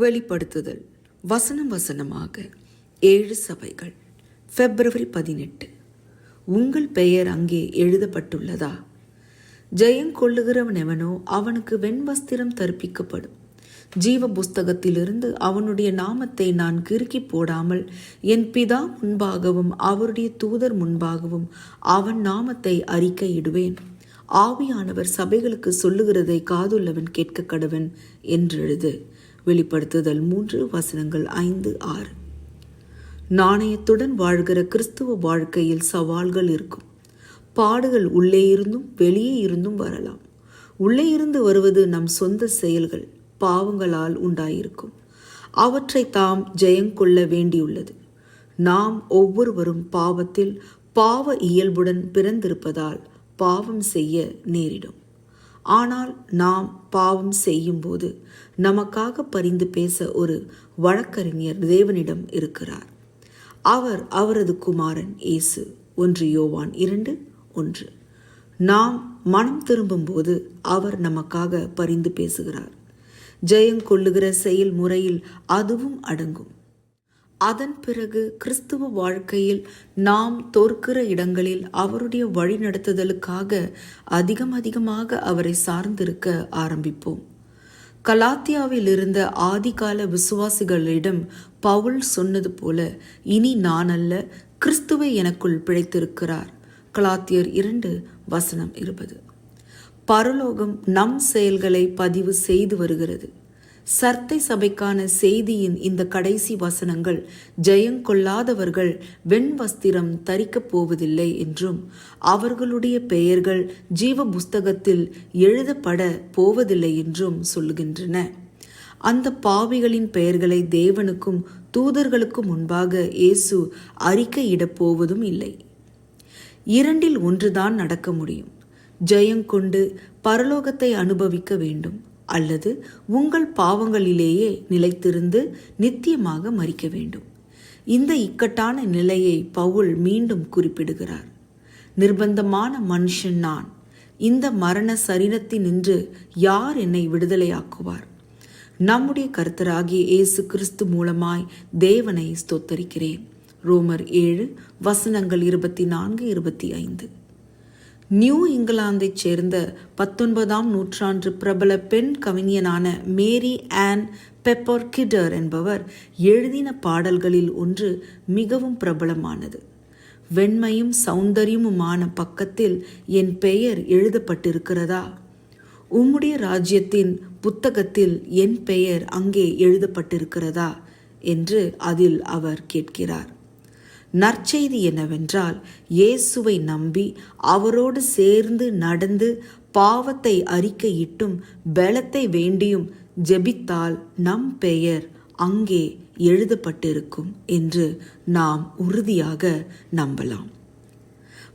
வெளிப்படுத்துதல். வசனம் வசனமாக ஏழு சபைகள். பிப்ரவரி பதினெட்டு. உங்கள் பெயர் அங்கே எழுதப்பட்டுள்ளதா? ஜெயங்கொள்ளுகிறவன் எவனோ அவனுக்கு வெண்வஸ்திரம் தரிப்பிக்கப்படும். ஜீவ புஸ்தகத்திலிருந்து அவனுடைய நாமத்தை நான் கிறுக்கி போடாமல் என் பிதா முன்பாகவும் அவருடைய தூதர் முன்பாகவும் அவன் நாமத்தை அறிக்கையிடுவேன். ஆவியானவர் சபைகளுக்கு சொல்லுகிறதை காதுள்ளவன் கேட்க கடவன் என்றெழுது. வெளிப்படுத்துதல் மூன்று வசனங்கள் ஐந்து ஆறு. நாணயத்துடன் வாழ்கிற கிறிஸ்துவ வாழ்க்கையில் சவால்கள் இருக்கும். பாடுகள் உள்ளே இருந்தும் வெளியே இருந்தும் வரலாம். உள்ளே இருந்து வருவது நம் சொந்த செயல்கள் பாவங்களால் உண்டாயிருக்கும். அவற்றை தாம் ஜெயங்கொள்ள வேண்டியுள்ளது. நாம் ஒவ்வொருவரும் பாவத்தில் பாவ இயல்புடன் பிறந்திருப்பதால் பாவம் செய்ய நேரிடும். ஆனால் நாம் பாவம் செய்யும்போது நமக்காக பரிந்து பேச ஒரு வழக்கறிஞர் தேவனிடம் இருக்கிறார். அவர் அவரது குமாரன் இயேசு. ஒன்று யோவான் இரண்டு ஒன்று. நாம் மனம் திரும்பும்போது அவர் நமக்காக பரிந்து பேசுகிறார். ஜெயம் கொள்ளுகிற செயல்முறையில் அதுவும் அடங்கும். அதன் பிறகு கிறிஸ்துவ வாழ்க்கையில் நாம் தோற்கிற இடங்களில் அவருடைய வழிநடத்துதலுக்காக அதிகம் அதிகமாக அவரை சார்ந்திருக்க ஆரம்பிப்போம். கலாத்தியாவில் இருந்த ஆதிகால விசுவாசிகளிடம் பவுல் சொன்னது போல இனி நான் அல்ல கிறிஸ்துவை எனக்குள் பிழைத்திருக்கிறார். கலாத்தியர் இரண்டு வசனம் இருபது. பரலோகம் நம் செயல்களை பதிவு செய்து வருகிறது. சர்த்தை சபைக்கான செய்தியின் இந்த கடைசி வசனங்கள் ஜெயங்கொள்ளாதவர்கள் வெண் வஸ்திரம் தரிக்கப் போவதில்லை என்றும் அவர்களுடைய பெயர்கள் ஜீவ புஸ்தகத்தில் எழுதப்பட போவதில்லை என்றும் சொல்லுகின்றன. அந்த பாவிகளின் பெயர்களை தேவனுக்கும் தூதர்களுக்கும் முன்பாக இயேசு அறிக்கையிடப் போவதும் இல்லை. இரண்டில் ஒன்றுதான் நடக்க முடியும். ஜெயங்கொண்டு பரலோகத்தை அனுபவிக்க வேண்டும். அல்லது உங்கள் பாவங்களிலேயே நிலைத்திருந்து நித்தியமாக மறிக்க வேண்டும். இந்த இக்கட்டான நிலையை பவுல் மீண்டும் குறிப்பிடுகிறார். நிர்பந்தமான மனுஷன் நான். இந்த மரண சரீரத்தினின்று யார் என்னை விடுதலையாக்குவார்? நம்முடைய கருத்தராகிய இயேசு கிறிஸ்து மூலமாய் தேவனை ஸ்தோத்தரிக்கிறேன். ரோமர் ஏழு வசனங்கள் இருபத்தி நான்கு இருபத்தி ஐந்து. நியூ இங்கிலாந்தைச் சேர்ந்த பத்தொன்பதாம் நூற்றாண்டு பிரபல பெண் கவிஞனான மேரி ஆன் பெப்பர் கிடர் என்பவர் எழுதின பாடல்களில் ஒன்று மிகவும் பிரபலமானது. வெண்மையும் சௌந்தரியமுமான பக்கத்தில் என் பெயர் எழுதப்பட்டிருக்கிறதா? உம்முடைய ராஜ்யத்தின் புத்தகத்தில் என் பெயர் அங்கே எழுதப்பட்டிருக்கிறதா? என்று அதில் அவர் கேட்கிறார். நற்செய்தி என்னவென்றால் இயேசுவை நம்பி அவரோடு சேர்ந்து நடந்து பாவத்தை அறிக்கையிட்டும் பலத்தை வேண்டியும் ஜெபித்தால் நம் பெயர் அங்கே எழுதப்பட்டிருக்கும் என்று நாம் உறுதியாக நம்பலாம்.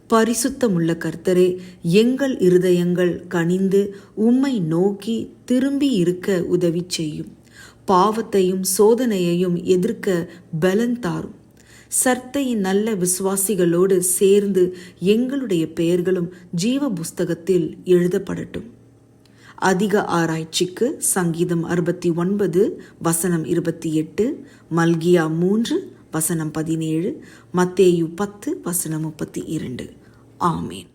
பரிசுத்தமுள்ள கர்த்தரே எங்கள் இருதயங்கள் கனிந்து உம்மை நோக்கி திரும்பி இருக்க உதவி செய்யும். பாவத்தையும் சோதனையையும் எதிர்க்க பலன் தாரும். சர்த்தையின் நல்ல விசுவாசிகளோடு சேர்ந்து எங்களுடைய பெயர்களும் ஜீவ புஸ்தகத்தில் எழுதப்படட்டும். அதிக ஆராய்ச்சிக்கு சங்கீதம் அறுபத்தி ஒன்பது வசனம் இருபத்தி எட்டு மல்கியா மூன்று வசனம் பதினேழு மத்தேயு பத்து வசனம் முப்பத்தி இரண்டு. ஆமேன்.